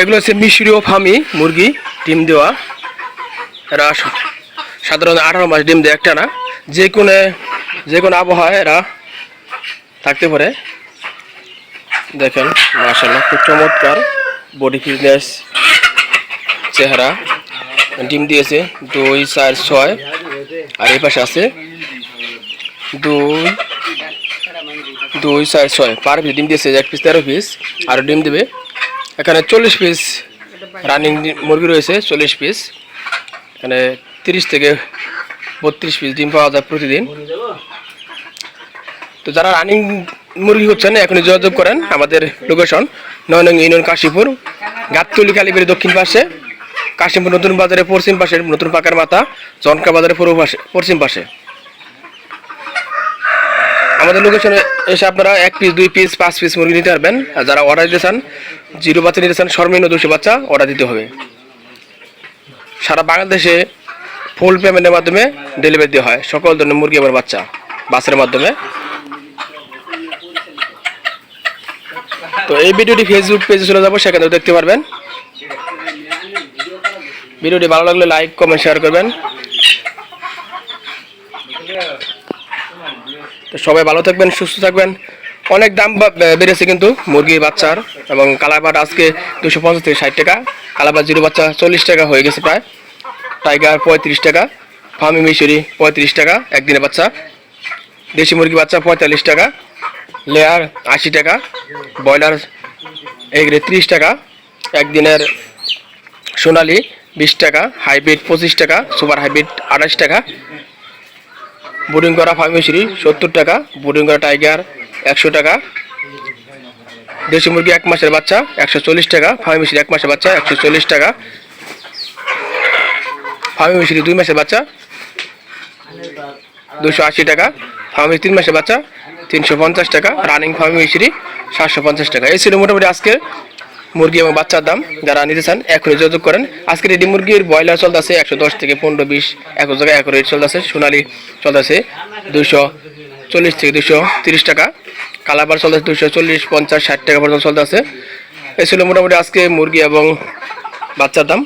এগুলো হচ্ছে মিশরীয় ফার্মি মুরগি, ডিম দেওয়া। এরা সাধারণত আঠারো মাস ডিম দেয় একটা না। যে কোনো যে কোনো আবহাওয়ায় এরা থাকতে পারে। দেখেন মাশাল্লাহ খুব চমৎকার বডি ফিটনেস চেহারা। ডিম দিয়েছে দুই, চার, ছয়। আর এই পাশে আছে দুই দুই, চার, ছয়। পার পিস ডিম দিয়েছে এক পিস তেরো পিস আর ডিম দেবে এখানে চল্লিশ পিস রানিং মুরগি রয়েছে, চল্লিশ পিস এখানে তিরিশ থেকে বত্রিশ পিস ডিম পাওয়া যায় প্রতিদিন। তো যারা রানিং মুরগি হচ্ছেন, এখনই যোগাযোগ করেন আমাদের লোকেশন নয় নং ইউনিয়ন কাশীপুর, গাবতলি কালীবাড়ি দক্ষিণ পাশে। কাশীপুর নতুন বাজারে পশ্চিম পাশে নতুন পাকার মাথা, জনকা বাজারে পূর্ব পাশে পশ্চিম পাশে। আমাদের লোকেশনে এসে আপনারা এক পিস দুই পিস পাঁচ পিস মুরগি নিতে পারবেন। আর যারা অর্ডার দিতে চান, জিরো বাচ্চা নিতে চান, সর্বনিম্ন দুশো বাচ্চা অর্ডার দিতে হবে। সারা বাংলাদেশে ফুল পেমেন্টের মাধ্যমে ডেলিভারি দেওয়া হয়। সকল ধরনের মুরগি এবং বাচ্চা বাসের মাধ্যমে। তো এই ভিডিওটি ফেসবুক পেজে চলে যাব, সেখানেও দেখতে পারবেন। ভিডিওটি ভালো লাগলে লাইক কমেন্ট শেয়ার করবেন। তো সবাই ভালো থাকবেন, সুস্থ থাকবেন। অনেক দাম বেড়েছে কিন্তু মুরগির বাচ্চার এবং কালাবাট আজকে দুশো পঞ্চাশ থেকে ষাট টাকা, কালাবাট জিরো বাচ্চা চল্লিশ টাকা হয়ে গেছে প্রায়। টাইগার পঁয়ত্রিশ টাকা, ফার্মি মিশরি পঁয়ত্রিশ টাকা, একদিনের বাচ্চা। দেশি মুরগি বাচ্চা পঁয়তাল্লিশ টাকা, লেয়ার আশি টাকা, ব্রয়লার এগুলো ত্রিশ টাকা, একদিনের সোনালি বিশ টাকা, হাইব্রিড পঁচিশ টাকা, সুপার হাইব্রিড আঠাশ টাকা বোর্ডিং করা ফার্মেসিরি সত্তর টাকা বোর্ডিং করা টাইগার একশো টাকা। দেশি মুরগি এক মাসের বাচ্চা একশো চল্লিশ টাকা ফার্মেসিরি এক মাসের বাচ্চা একশো চল্লিশ টাকা। ফার্মেসিরি দুই মাসের বাচ্চা দুশো আশি টাকা, ফার্মি তিন মাসের বাচ্চা তিনশো পঞ্চাশ টাকা, রানিং ফার্মেসিরি সাতশো পঞ্চাশ টাকা। এই ছিল মোটামুটি আজকে মুরগি এবং বাচ্চার দাম যারা নিতে চান এখনই যোগাযোগ করেন। আজকে রেডি মুরগির ব্রয়লার চলতেছে একশো দশ থেকে পনেরো বিশ এক জায়গায় এক রেট চলতেছে। সোনালি চলতেছে দুশো চল্লিশ থেকে দুশো তিরিশ টাকা। কালাবার চলতেছে দুশো চল্লিশ, পঞ্চাশ, ষাট টাকা পর্যন্ত চলতেছে। এ ছিল মোটামুটি আজকে মুরগি এবং বাচ্চার দাম।